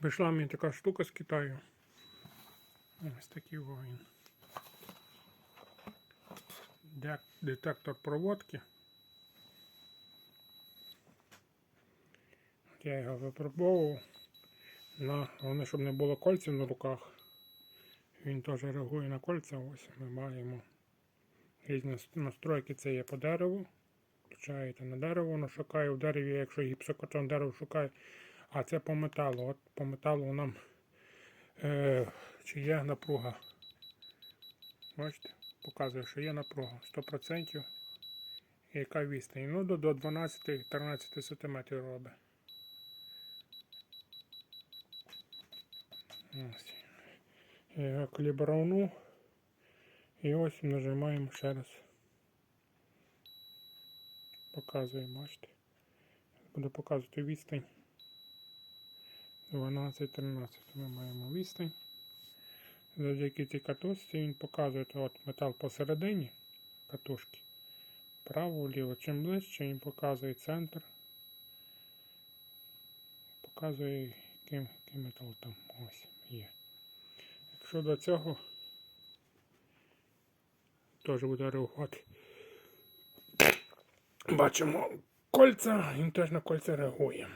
Прийшла мені така штука з Китаю. Ось такий воїн. Детектор проводки. Я його випробовував. На, головне, щоб не було кольців на руках. Він теж реагує на кольця. Ось ми маємо різні настройки. Це є по дереву. Включаєте на дерево, воно шукає в дереві, якщо гіпсокартон дерево шукає. А це по металу. От по металу нам е, чи є напруга. Бачите? Показує, що є напруга 100%. І яка відстань? Ну, до, до 12-13 см робить. Ось. Калібровну. І ось нажимаємо ще раз. Показує, бачите. Буде показувати відстань. 12-13 ми маємо відстань. Завдяки цій катушці він показує от метал посередині катушки. Право, вліво. Чим ближче він показує центр. Показує, який метал там ось є. Якщо до цього теж буде реагувати. Бачимо кольця, він теж на кольця реагує.